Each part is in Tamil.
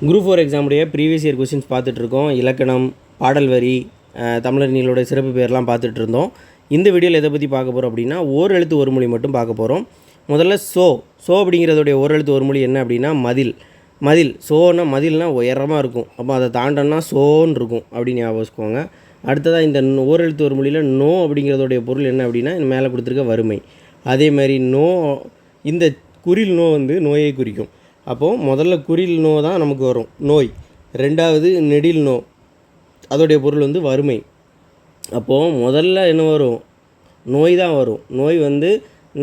குரூப் ஃபோர் எக்ஸாமுடைய ப்ரீவியஸ் இயர் கொஸ்டின்ஸ் பார்த்துட்ருக்கோம். இலக்கணம் பாடல் வரி அஹ், சிறப்பு பேர்லாம் பார்த்துட்டு இருந்தோம் இந்த வீடியோவில் எதை பற்றி பார்க்க போகிறோம் அப்படின்னா ஓர் எழுத்து ஒரு மொழி மட்டும் பார்க்க போகிறோம் முதல்ல சோ. சோ அப்படிங்கிறதுடைய ஓர் எழுத்து ஒரு மொழி என்ன அப்படின்னா மதில். மதில். சோன்னா மதில்னா உயரமாக இருக்கும். அப்போ அதை தாண்டோன்னா சோன்னு இருக்கும் அப்படின்னு ஞாபகம் வச்சுக்கோங்க. அடுத்ததாக இந்த ஓர் எழுத்து ஒரு மொழியில் நோ அப்படிங்கிறதுடைய பொருள் என்ன அப்படின்னா மேலே கொடுத்துருக்க வறுமை. அதே மாதிரி நோ இந்த குறில் நோ வந்து நோயை குறிக்கும். அப்போது முதல்ல குறில் நோ தான் நமக்கு வரும். நோய். ரெண்டாவது நெடில் நோ. அதோடைய பொருள் வந்து வறுமை. அப்போது முதல்ல என்ன வரும்? நோய் தான் வரும். நோய் வந்து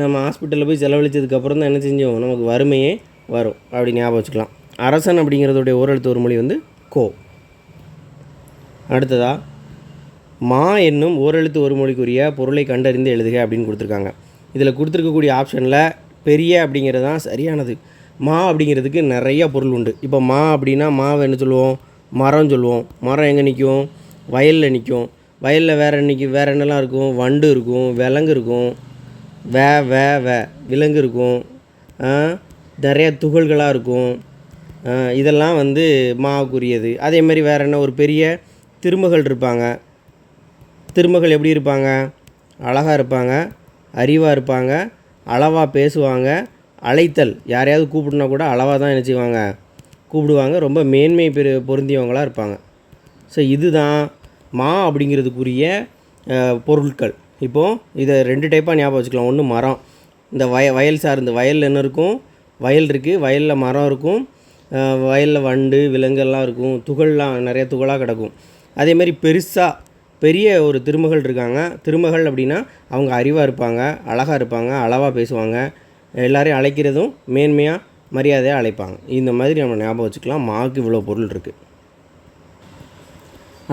நம்ம ஹாஸ்பிட்டலில் போய் செலவழித்ததுக்கப்புறம் தான் என்ன செஞ்சோம் நமக்கு வறுமையே வரும். அப்படி ஞாபகம் வச்சுக்கலாம். அரசன் அப்படிங்கிறதுடைய ஓரெழுத்து ஒரு மொழி வந்து கோ. அடுத்ததா மா என்னும் ஓரெழுத்து ஒரு மொழிக்குரிய பொருளை கண்டறிந்து எழுதுக அப்படின்னு கொடுத்துருக்காங்க. இதில் கொடுத்துருக்கக்கூடிய ஆப்ஷனில் பெரிய அப்படிங்கிறது தான் சரியானது. மா அப்படிங்கிறதுக்கு நிறைய பொருள் உண்டு. இப்போ மா அப்படின்னா மாவை என்ன சொல்லுவோம்? மரம் சொல்லுவோம். மரம் எங்கே நிற்கும் வயலில் நிற்கும் வயலில் வேறு நிற்கும் வேறு என்னெல்லாம் இருக்கும்? வண்டு இருக்கும் விலங்கு இருக்கும். வே வே வே விலங்கு இருக்கும். நிறையா நிறைய துகள்களாக இருக்கும். இதெல்லாம் வந்து மாவுக்குரியது. அதே மாதிரி வேறு என்ன? ஒரு பெரிய திருமகள் இருப்பாங்க. திருமகள் எப்படி இருப்பாங்க? அழகாக இருப்பாங்க அறிவாக இருப்பாங்க அளவாக பேசுவாங்க அழைத்தல். யாரையாவது கூப்பிடுனா கூட அளவாக தான் என்ன செய்வாங்க? கூப்பிடுவாங்க. ரொம்ப மேன்மை பெரு பொருந்தியவங்களாக இருப்பாங்க. ஸோ இதுதான் மா அப்படிங்கிறதுக்குரிய பொருட்கள். இப்போது இதை ரெண்டு டைப்பாக ஞாபகம் வச்சுக்கலாம். ஒன்று மரம். இந்த வய வயல் சார்ந்து வயலில் என்ன இருக்கும்? வயல் இருக்குது வயலில் மரம் இருக்கும். வயலில் வண்டு விலங்கெல்லாம் இருக்கும். துகள்லாம் நிறைய துகளாக கிடக்கும். அதேமாதிரி பெருசாக பெரிய ஒரு திருமகள் இருக்காங்க. திருமகள் அப்படின்னா அவங்க அறிவாக இருப்பாங்க அழகாக இருப்பாங்க அளவாக பேசுவாங்க. எல்லாரையும் அழைக்கிறதும் மேன்மையாக மரியாதையாக அழைப்பாங்க. இந்த மாதிரி நம்ம ஞாபகம் வச்சுக்கலாம். மாவுக்கு இவ்வளோ பொருள் இருக்குது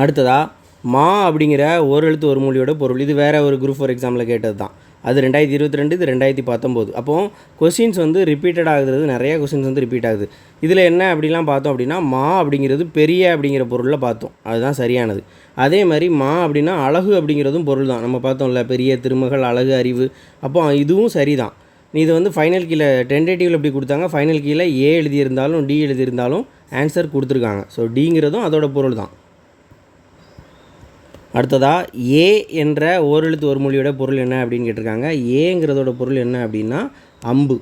அடுத்ததாக மா அப்படிங்கிற ஒரு எழுத்து ஒரு மொழியோட பொருள். இது வேறு ஒரு குரூப் ஃபோர் எக்ஸாமில் கேட்டது தான். அது ரெண்டாயிரத்தி இருபத்தி ரெண்டு இது ரெண்டாயிரத்தி பத்தொம்போது. அப்போது கொஸ்டின்ஸ் வந்து ரிப்பீட்டட் ஆகுறது நிறைய கொஸ்டின்ஸ் வந்து ரிப்பீட் ஆகுது. இதில் என்ன அப்படிலாம் பார்த்தோம் அப்படின்னா மா அப்படிங்கிறது பெரிய அப்படிங்கிற பொருளில் பார்த்தோம். அதுதான் சரியானது. அதே மாதிரி மா அப்படின்னா அழகு அப்படிங்கிறதும் பொருள் தான் நம்ம பார்த்தோம்ல பெரிய திருமகள் அழகு அறிவு. அப்போ இதுவும் சரிதான். தான் இது வந்து ஃபைனல் கீழே டென்டேட்டிவில் எப்படி கொடுத்தாங்க? ஃபைனல் கீழே ஏ எழுதியிருந்தாலும் டி எழுதியிருந்தாலும் ஆன்சர் கொடுத்துருக்காங்க. ஸோ டிங்கிறதும் அதோட பொருள் தான். அடுத்ததாக ஏ என்ற ஓரெழுத்து ஒரு மொழியோட பொருள் என்ன அப்படின்னு கேட்டிருக்காங்க. ஏங்கிறதோட பொருள் என்ன அப்படின்னா அம்பு.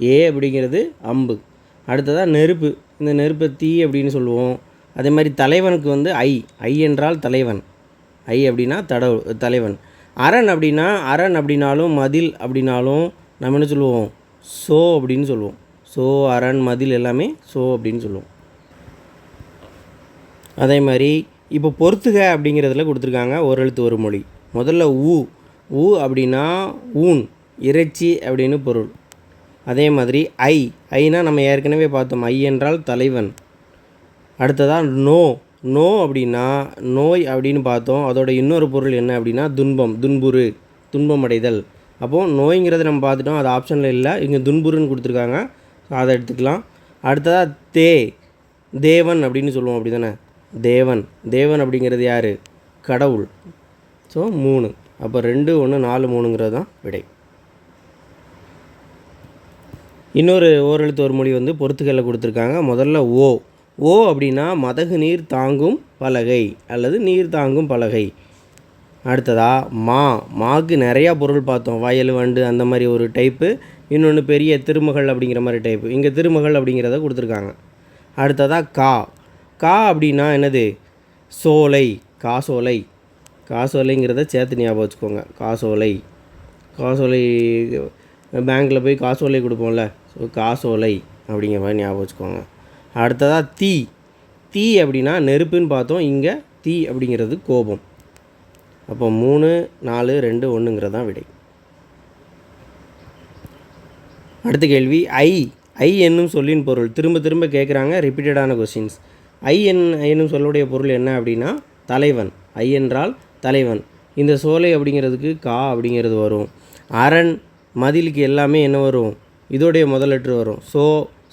ஏ அப்படிங்கிறது அம்பு. அடுத்ததாக நெருப்பு. இந்த நெருப்பை தீ அப்படின்னு சொல்லுவோம். அதே மாதிரி தலைவனுக்கு வந்து ஐ. ஐ என்றால் தலைவன். ஐ அப்படின்னா தட தலைவன். அரண் அப்படின்னா அரண் அப்படின்னாலும் மதில் அப்படின்னாலும் நம்ம என்ன சொல்லுவோம்? சோ அப்படின்னு சொல்லுவோம். சோ அரண் மதில் எல்லாமே சோ அப்படின்னு சொல்லுவோம். அதே மாதிரி இப்போ பொறுத்துக அப்படிங்கிறதுல கொடுத்துருக்காங்க ஒரு எழுத்து ஒரு மொழி. முதல்ல ஊ ஊ அப்படின்னா ஊன் இறைச்சி அப்படின்னு பொருள். அதே மாதிரி ஐ. ஐனா நம்ம ஏற்கனவே பார்த்தோம். ஐ என்றால் தலைவன். அடுத்ததாக நோ. நோ அப்படின்னா நோய் அப்படின்னு பார்த்தோம். அதோட இன்னொரு பொருள் என்ன அப்படின்னா துன்பம் துன்புறு துன்பம் அடைதல் அப்போது நோய்ங்கிறத நம்ம பார்த்துட்டோம் அது ஆப்ஷனில் இல்லை. இங்கே துன்புறுன்னு கொடுத்துருக்காங்க. அதை எடுத்துக்கலாம். அடுத்ததாக தே தேவன் அப்படின்னு சொல்லுவோம் அப்படி தானே தேவன். தேவன் அப்படிங்கிறது யார்? கடவுள். ஸோ மூணு. அப்போ ரெண்டு ஒன்று நாலு மூணுங்கிறது தான் விடை. இன்னொரு ஓரெழுத்து ஒரு மொழி வந்து பொறுத்துக்கல்ல கொடுத்துருக்காங்க. முதல்ல ஓ. ஓ அப்படின்னா மதகு நீர் தாங்கும் பலகை அல்லது நீர் தாங்கும் பலகை. அடுத்ததா மா. மாக்கு நிறையா பொருள் பார்த்தோம். வயல் வண்டு அந்த மாதிரி ஒரு டைப்பு இன்னொன்று பெரிய திருமகள் அப்படிங்கிற மாதிரி டைப்பு இங்கே திருமகள் அப்படிங்கிறத கொடுத்துருக்காங்க. அடுத்ததா கா. கா அப்படின்னா என்னது? சோலை. காசோலை. காசோலைங்கிறத சேர்த்து ஞாபகம் வச்சுக்கோங்க. காசோலை. காசோலை பேங்க்கில் போய் காசோலை கொடுப்போம்ல. ஸோ காசோலை அப்படிங்கிற மாதிரி ஞாபகம் வச்சுக்கோங்க. அடுத்ததாக தீ. தீ அப்படின்னா நெருப்புன்னு பார்த்தோம். இங்கே தீ அப்படிங்கிறது கோபம். அப்போ மூணு நாலு ரெண்டு ஒன்றுங்கிறது தான் விடை. அடுத்த கேள்வி ஐ ஐ என்னும் சொல்லின் பொருள். திரும்ப திரும்ப கேட்குறாங்க ரிப்பீட்டடான கொஸ்டின்ஸ் ஐ என் என்னும் சொல்லுடைய பொருள் என்ன அப்படின்னா தலைவன். ஐ என்றால் தலைவன். இந்த சோலை அப்படிங்கிறதுக்கு கா அப்படிங்கிறது வரும். அரண் மதிலுக்கு எல்லாமே என்ன வரும்? இதோடைய முதல் லெட்ரு வரும். சோ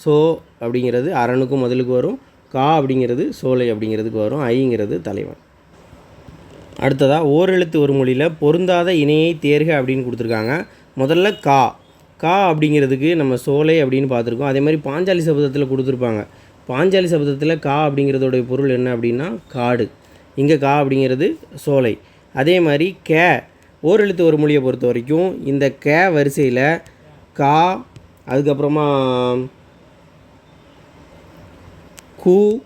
சோ அப்படிங்கிறது அரணுக்கும் முதலுக்கு வரும். கா அப்படிங்கிறது சோலை அப்படிங்கிறதுக்கு வரும். ஐங்கிறது தலைவன். அடுத்ததாக ஓரெழுத்து ஒரு மொழியில் பொருந்தாத இணையை தேர்க அப்படின்னு கொடுத்துருக்காங்க. முதல்ல கா. கா அப்படிங்கிறதுக்கு நம்ம சோலை அப்படின்னு பார்த்துருக்கோம். அதே மாதிரி பாஞ்சாலி சபதத்தில் கொடுத்துருப்பாங்க. பாஞ்சாலி சபதத்தில் கா அப்படிங்கிறதோடைய பொருள் என்ன அப்படின்னா காடு. இங்கே கா அப்படிங்கிறது சோலை. அதே மாதிரி கே ஓரெழுத்து ஒரு மொழியை பொறுத்த வரைக்கும் இந்த கே வரிசையில் கா அதுக்கப்புறமா கு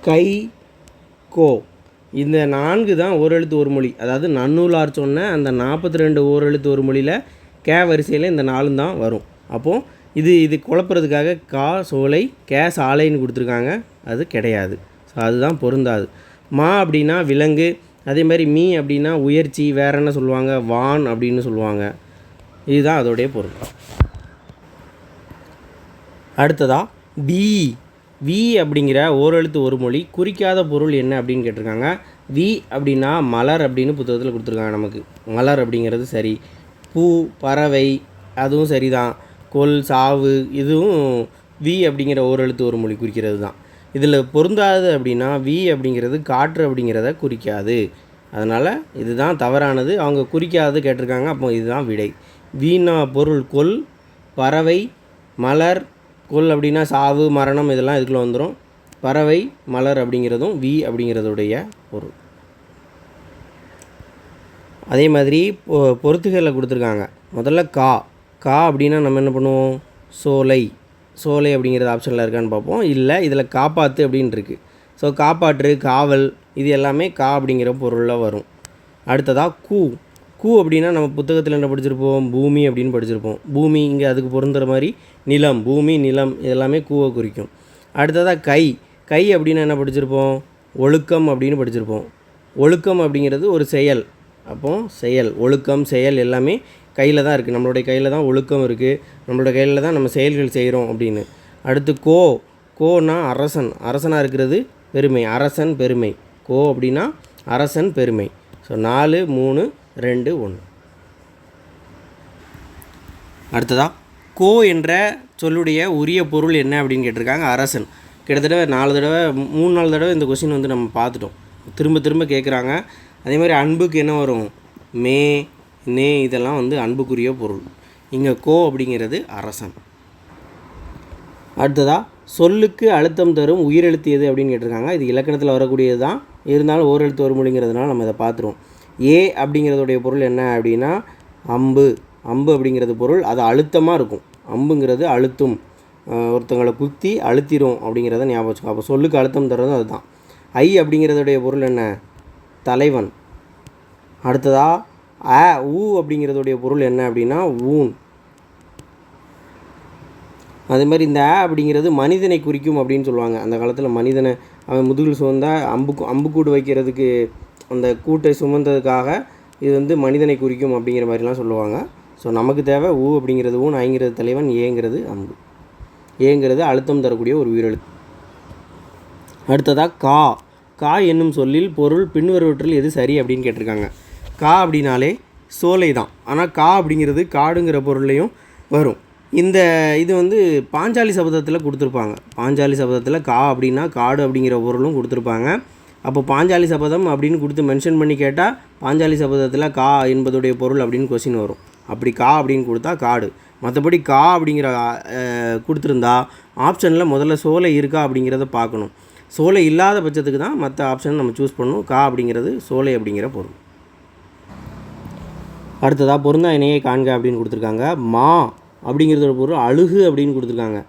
கை கோ. இந்த நான்கு தான் ஓரெழுத்து ஒரு மொழி. அதாவது நன்னூலார் சொன்ன அந்த நாற்பத்தி ரெண்டு ஓரெழுத்து ஒரு மொழியில் கே வரிசையில் இந்த நாலும் தான் வரும். அப்போது இது இது குழப்புறதுக்காக கா சோலை கே சாலைன்னு கொடுத்துருக்காங்க. அது கிடையாது. ஸோ அதுதான் பொருந்தாது. மா அப்படின்னா விலங்கு அதே மாதிரி மீ அப்படின்னா உயர்ச்சி வேற என்ன சொல்லுவாங்க? வான் அப்படின்னு சொல்லுவாங்க. இதுதான் அதோடைய பொருள். அடுத்ததா பி. வி அப்படிங்கிற ஓரெழுத்து ஒரு மொழி குறிக்காத பொருள் என்ன அப்படின்னு கேட்டிருக்காங்க. வி அப்படின்னா மலர் அப்படின்னு புத்தகத்தில் கொடுத்துருக்காங்க நமக்கு. மலர் அப்படிங்கிறது சரி. பூ பறவை அதுவும் சரிதான். கொல் சாவு இதுவும் வி அப்படிங்கிற ஓரெழுத்து ஒரு மொழி குறிக்கிறது தான். இதில் பொருந்தாது அப்படின்னா வி அப்படிங்கிறது காற்று அப்படிங்கிறத குறிக்காது. அதனால் இதுதான் தவறானது. அவங்க குறிக்காது கேட்டிருக்காங்க. அப்போ இதுதான் விடை. வீணா பொருள் கொல் பறவை மலர் கொல் அப்படின்னா சாவு மரணம் இதெல்லாம் இதுக்குள்ள வந்துடும் பறவை மலர் அப்படிங்கிறதும் வி அப்படிங்கிறதுடைய பொருள். அதே மாதிரி பொ பொருத்துகளில் கொடுத்துருக்காங்க. முதல்ல கா. கா அப்படின்னா நம்ம என்ன பண்ணுவோம்? சோலை. சோலை அப்படிங்கிறது ஆப்ஷனில் இருக்கான்னு பார்ப்போம். இல்லை இதில் காப்பாற்று அப்படின்னு இருக்குது ஸோ காப்பாற்று காவல் இது எல்லாமே கா அப்படிங்கிற பொருளில் வரும். அடுத்ததாக கூ. கூ அப்படின்னா நம்ம புத்தகத்தில் என்ன படிச்சிருப்போம்? பூமி அப்படின்னு படிச்சிருப்போம். பூமி இங்கே அதுக்கு பொருந்துகிற மாதிரி நிலம் பூமி நிலம் இதெல்லாமே கூவை குறிக்கும். அடுத்ததாக கை. கை அப்படின்னா என்ன படிச்சிருப்போம்? ஒழுக்கம் அப்படின்னு படிச்சிருப்போம். ஒழுக்கம் அப்படிங்கிறது ஒரு செயல். அப்போ செயல் ஒழுக்கம் செயல் எல்லாமே கையில் தான் இருக்குது நம்மளுடைய கையில் தான் ஒழுக்கம் இருக்குது நம்மளோட கையில் தான் நம்ம செயல்கள் செய்கிறோம் அப்படின்னு. அடுத்து கோ. கோனா அரசன். அரசனாக இருக்கிறது பெருமை. அரசன் பெருமை. கோ அப்படின்னா அரசன் பெருமை. ஸோ நாலு மூணு ரெண்டு ஒன்று அடுத்ததா? கோ என்ற சொல்லுடைய உரிய பொருள் என்ன அப்படின்னு கேட்டிருக்காங்க அரசன். கிட்டத்தட்ட நாலு தடவை மூணு நாலு தடவை இந்த கொஸ்டின் வந்து நம்ம பார்த்துட்டோம். திரும்ப திரும்ப கேட்குறாங்க. அதே மாதிரி அன்புக்கு என்ன வரும்? மே நே இதெல்லாம் வந்து அன்புக்குரிய பொருள். இங்கே கோ அப்படிங்கிறது அரசன். அடுத்ததாக சொல்லுக்கு அழுத்தம் தரும் உயிரெழுத்து எது அப்படின்னு கேட்டிருக்காங்க. இது இலக்கணத்தில் வரக்கூடியது தான். இருந்தாலும் ஓரெழுத்து ஒரு மொழிங்கிறதுனால நம்ம இதை பார்த்துருவோம். ஏ அப்படிங்கிறதுடைய பொருள் என்ன அப்படின்னா அம்பு. அம்பு அப்படிங்கிறது பொருள். அது அழுத்தமாக இருக்கும். அம்புங்கிறது அழுத்தும். ஒருத்தங்களை குத்தி அழுத்திரும் அப்படிங்கிறத ஞாபகம் வச்சுக்கோ. அப்போ சொல்லுக்கு அழுத்தம் தர்றதும் அதுதான். ஐ அப்படிங்கிறதுடைய பொருள் என்ன? தலைவன். அடுத்ததா அ ஊ அப்படிங்கிறதுடைய பொருள் என்ன அப்படின்னா ஊன். அதே மாதிரி இந்த ஆ அப்படிங்கிறது மனிதனை குறிக்கும் அப்படின்னு சொல்லுவாங்க. அந்த காலத்தில் மனிதனை அவன் முதுகில் சுமந்தா அம்பு அம்புக்கூடு வைக்கிறதுக்கு அந்த கூட்டை சுமந்ததுக்காக இது வந்து மனிதனை குறிக்கும் அப்படிங்கிற மாதிரிலாம் சொல்லுவாங்க. ஸோ நமக்கு தேவை ஊ அப்படிங்கிறது ஊன் ஐங்கிறது தலைவன் ஏங்கிறது அம்பு. ஏங்கிறது அழுத்தம் தரக்கூடிய ஒரு உயிரெழுத்து. அடுத்ததாக கா. கா என்னும் சொல்லில் பொருள் பின்வருவற்றில் எது சரி அப்படின்னு கேட்டிருக்காங்க. கா அப்படின்னாலே சோலை தான். ஆனால் கா அப்படிங்கிறது காடுங்கிற பொருள்லையும் வரும். இந்த இது வந்து பாஞ்சாலி சபதத்தில் கொடுத்துருப்பாங்க. பாஞ்சாலி சபதத்தில் கா அப்படின்னா காடு அப்படிங்கிற பொருளும் கொடுத்துருப்பாங்க. அப்போ பாஞ்சாலி சபதம் அப்படின்னு கொடுத்து மென்ஷன் பண்ணி கேட்டால் பாஞ்சாலி சபதத்தில் கா என்பதுடைய பொருள் அப்படின்னு கொஸ்டின் வரும். அப்படி கா அப்படின்னு கொடுத்தா காடு. மற்றபடி கா அப்படிங்கிற கொடுத்துருந்தா ஆப்ஷனில் முதல்ல சோலை இருக்கா அப்படிங்கிறத பார்க்கணும். சோலை இல்லாத பட்சத்துக்கு தான் மற்ற ஆப்ஷன் நம்ம சூஸ் பண்ணணும். கா அப்படிங்கிறது சோலை அப்படிங்கிற பொருள். அடுத்ததாக பொருந்தா இணையை காண்க அப்படின்னு கொடுத்துருக்காங்க. மா அப்படிங்கிறதோட பொருள் அழுகு அப்படின்னு கொடுத்துருக்காங்க.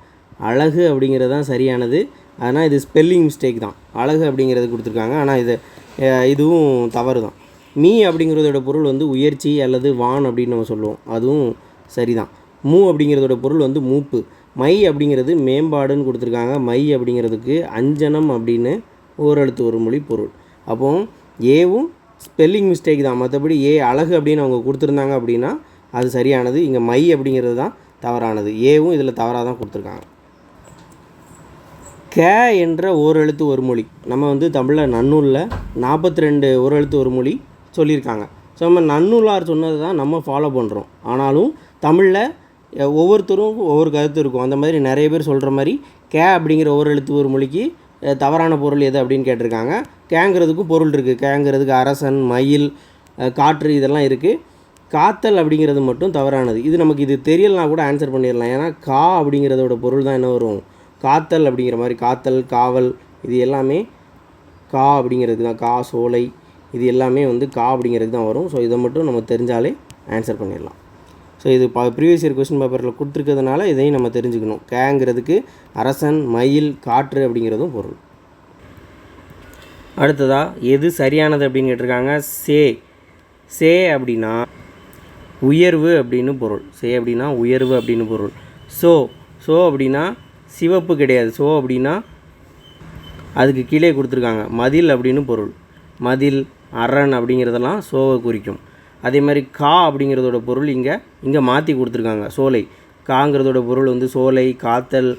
அழகு அப்படிங்கிறது தான் சரியானது. ஆனால் இது ஸ்பெல்லிங் மிஸ்டேக் தான். அழகு அப்படிங்கிறது கொடுத்துருக்காங்க. ஆனால் இது இதுவும் தவறு தான் மீ அப்படிங்கிறதோட பொருள் வந்து உயர்ச்சி அல்லது வான் அப்படின்னு நம்ம சொல்லுவோம். அதுவும் சரிதான். மூ அப்படிங்கிறதோட பொருள் வந்து மூப்பு. மை அப்படிங்கிறது மேம்பாடுன்னு கொடுத்துருக்காங்க. மை அப்படிங்கிறதுக்கு அஞ்சனம் அப்படின்னு ஓரெழுத்து ஒரு மொழி பொருள். அப்போ ஏவும் ஸ்பெல்லிங் மிஸ்டேக் தான். மற்றபடி ஏ அழகு அப்படின்னு அவங்க கொடுத்துருந்தாங்க அப்படின்னா அது சரியானது. இங்கே மை அப்படிங்கிறது தான் தவறானது. ஏவும் இதில் தவறாக தான் கொடுத்துருக்காங்க. க என்ற ஓரெழுத்து ஒரு மொழி. நம்ம வந்து தமிழில் நன்னூலில் நாற்பத்தி ரெண்டு ஓரெழுத்து ஒரு மொழி சொல்லியிருக்காங்க. ஸோ நம்ம நன்னூலார் சொன்னது தான் நம்ம ஃபாலோ பண்ணுறோம் ஆனாலும் தமிழில் ஒவ்வொருத்தரும் ஒவ்வொரு கருத்து இருக்கும். அந்த மாதிரி நிறைய பேர் சொல்கிற மாதிரி கே அப்படிங்கிற ஓரெழுத்து ஒரு மொழிக்கு தவறான பொருள் எது அப்படின்னு கேட்டிருக்காங்க. கேங்கிறதுக்கும் பொருள் இருக்குது கேங்கிறதுக்கு அரசன் மயில் காற்று இதெல்லாம் இருக்குது காத்தல் அப்படிங்கிறது மட்டும் தவறானது. இது நமக்கு இது தெரியலனா கூட ஆன்சர் பண்ணிடலாம். ஏன்னா கா அப்படிங்கிறதோட பொருள் தான் என்ன வரும்? காத்தல் அப்படிங்கிற மாதிரி காத்தல் காவல் இது எல்லாமே கா அப்படிங்கிறது தான். கா சோலை இது எல்லாமே வந்து கா அப்படிங்கிறது தான் வரும். ஸோ இதை மட்டும் நம்ம தெரிஞ்சாலே ஆன்சர் பண்ணிடலாம். ஸோ இது ப ப்ரீவியஸ் இயர் கொஸ்டின் பேப்பரில் கொடுத்துருக்கிறதுனால இதையும் நம்ம தெரிஞ்சுக்கணும். கேங்கிறதுக்கு அரசன் மயில் காற்று அப்படிங்கிறதும் பொருள். அடுத்ததாக எது சரியானது அப்படின்னு கேட்டிருக்காங்க. சே சே அப்படின்னா உயர்வு அப்படின்னு பொருள். சே அப்படின்னா உயர்வு அப்படின்னு பொருள். சோ சோ அப்படின்னா சிவப்பு கிடையாது. சோ அப்படின்னா அதுக்கு கீழே கொடுத்துருக்காங்க. மதில் அப்படின்னு பொருள். மதில் அரண் அப்படிங்கிறதெல்லாம் சோவை குறிக்கும். அதே மாதிரி கா அப்படிங்கிறதோட பொருள் இங்கே இங்கே மாற்றி கொடுத்துருக்காங்க சோலை. காங்கிறதோட பொருள் வந்து சோலை காத்தல்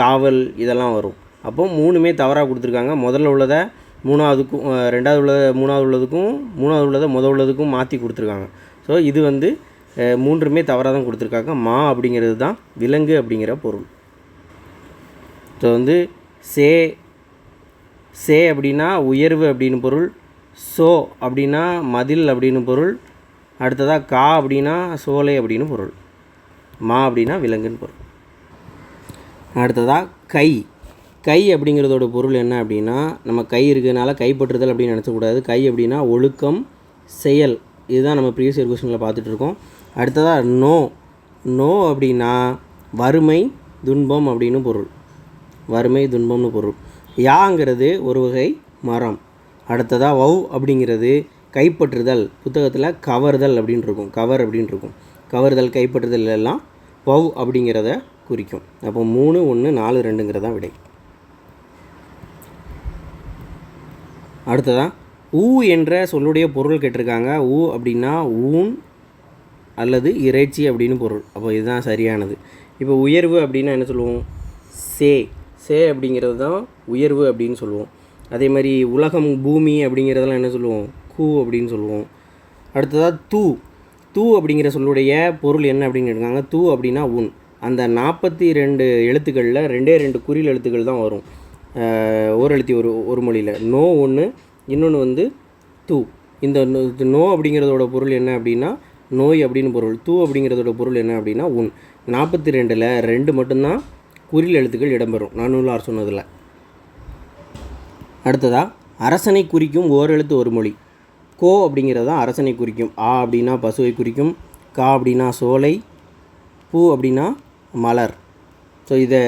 காவல் இதெல்லாம் வரும். அப்போ மூணுமே தவறாக கொடுத்துருக்காங்க. முதல்ல உள்ளதை மூணாவதுக்கும் ரெண்டாவது உள்ளதை மூணாவது உள்ளதுக்கும் மூணாவது உள்ளதை முதல் உள்ளதுக்கும் மாற்றி கொடுத்துருக்காங்க. ஸோ இது வந்து மூன்றுமே தவறாக தான் கொடுத்துருக்காங்க. மா அப்படிங்கிறது தான் விலங்கு அப்படிங்கிற பொருள். ஸோ வந்து சே சே அப்படின்னா உயர்வு அப்படின்னு பொருள் சோ அப்படின்னா மதில் அப்படின்னு பொருள் அடுத்ததாக கா அப்படின்னா சோலை அப்படின்னு பொருள் மா அப்படின்னா விலங்குன்னு பொருள். அடுத்ததாக கை. கை அப்படிங்கிறதோட பொருள் என்ன அப்படின்னா நம்ம கை இருக்கிறதுனால கைப்பற்றுதல் அப்படின்னு நினச்சக்கூடாது. கை அப்படின்னா ஒழுக்கம் செயல். இதுதான் நம்ம ப்ரீவியஸ் இயர் கொஸ்டினில் பார்த்துட்டு இருக்கோம். அடுத்ததாக நோ. நோ அப்படின்னா வறுமை துன்பம் அப்படின்னு பொருள். வறுமை துன்பம்னு பொருள். யாங்கிறது ஒரு வகை மரம். அடுத்ததாக வவ் அப்படிங்கிறது கைப்பற்றுதல். புத்தகத்தில் கவர்தல் அப்படின்னு இருக்கும் கவர் அப்படின்னு இருக்கும் கவர்தல் கைப்பற்றுதல் எல்லாம் வவ் அப்படிங்கிறத குறிக்கும். அப்போ மூணு ஒன்று நாலு ரெண்டுங்கிறதான் விடை. அடுத்ததாக ஊ என்ற சொல்லுடைய பொருள் கேட்டிருக்காங்க. ஊ அப்படின்னா ஊன் அல்லது இறைச்சி அப்படின்னு பொருள். அப்போ இதுதான் சரியானது. இப்போ உயர்வு அப்படின்னா என்ன சொல்லுவோம்? சே. சே அப்படிங்கிறது தான் உயர்வு அப்படின்னு சொல்லுவோம். அதே மாதிரி உலகம் பூமி அப்படிங்கிறதெல்லாம் என்ன சொல்லுவோம்? கூ அப்படின்னு சொல்லுவோம். அடுத்ததாக தூ. தூ அப்படிங்கிற சொல்லுடைய பொருள் என்ன அப்படின்னு கேட்டிருக்காங்க? தூ அப்படின்னா உன். அந்த நாற்பத்தி ரெண்டு எழுத்துக்களில் ரெண்டே ரெண்டு குறில் எழுத்துக்கள் தான் வரும். அஹ், ஓரெழுத்தி ஒரு ஒரு மொழியில். நோ ஒன்று இன்னொன்று வந்து தூ. இந்த நோ- நோ அப்படிங்கிறதோட பொருள் என்ன அப்படின்னா நோய் அப்படின்னு பொருள். தூ அப்படிங்கிறதோட பொருள் என்ன அப்படின்னா உன். நாற்பத்தி ரெண்டில் ரெண்டு மட்டும்தான் குறில் எழுத்துக்கள் இடம்பெறும். நானூலார் சொன்னதில். அடுத்ததாக அரசனை குறிக்கும் ஓரெழுத்து ஒரு மொழி. கோ அப்படிங்கிறது தான் அரசனை குறிக்கும். ஆ அப்படின்னா பசுவை குறிக்கும். கா அப்படின்னா சோலை. பூ அப்படின்னா மலர். ஸோ இதை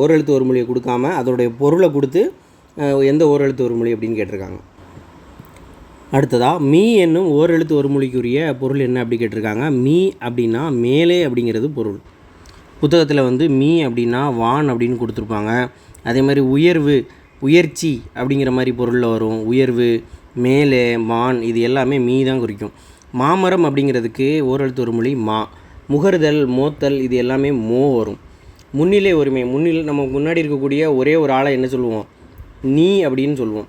ஓரெழுத்து ஒரு மொழியை கொடுக்காம அதோடைய பொருளை கொடுத்து எந்த ஓரெழுத்து ஒரு மொழி அப்படின்னு கேட்டிருக்காங்க. அடுத்ததாக மீ என்னும் ஓரெழுத்து ஒரு மொழிக்குரிய பொருள் என்ன அப்படி கேட்டிருக்காங்க? மீ அப்படின்னா மேலே அப்படிங்கிறது பொருள். புத்தகத்தில் வந்து மீ அப்படின்னா வான் அப்படின்னு கொடுத்துருப்பாங்க. அதே மாதிரி உயர்வு உயர்ச்சி அப்படிங்கிற மாதிரி பொருளில் வரும். உயர்வு மேலே மான் இது எல்லாமே மீ தான் குறிக்கும். மாமரம் அப்படிங்கிறதுக்கு ஓரெழுத்து ஒரு மொழி மா. முகர்தல் மோத்தல் இது எல்லாமே மோ வரும். முன்னிலை ஒருமை முன்னிலை நம்ம முன்னாடி இருக்கக்கூடிய ஒரே ஒரு ஆளை என்ன சொல்லுவோம்? நீ அப்படின்னு சொல்லுவோம்.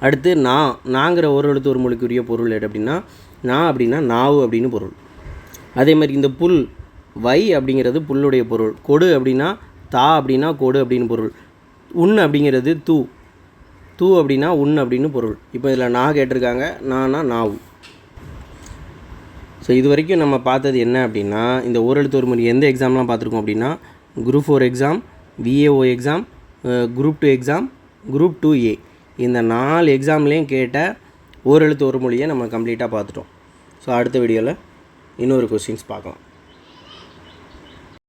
அடுத்து நான் நாங்கிற ஒரு எழுத்து ஒரு மொழிக்குரிய பொருள் எடு அப்படின்னா நான் அப்படின்னா நாவு அப்படின்னு பொருள். அதே மாதிரி இந்த புல் வை அப்படிங்கிறது புல்லுடைய பொருள். கொடு அப்படின்னா தா அப்படின்னா கொடு அப்படின்னு பொருள். உன் அப்படிங்கிறது தூ. தூ அப்படின்னா உன் அப்படின்னு பொருள். இப்போ இதில் நான் கேட்டிருக்காங்க நானா நாவு. ஸோ இது வரைக்கும் நம்ம பார்த்தது என்ன அப்படின்னா இந்த ஓரெழுத்து ஒரு மொழி எந்த எக்ஸாம்லாம் பார்த்துருக்கோம் அப்படின்னா group four exam VAO exam group two exam group two A இந்த நாலு எக்ஸாம்லேயும் கேட்ட ஓரெழுத்து ஒரு மொழியை நம்ம கம்ப்ளீட்டாக பார்த்துட்டோம். ஸோ அடுத்த வீடியோவில் இன்னொரு கொஸ்டின்ஸ் பார்க்கலாம்.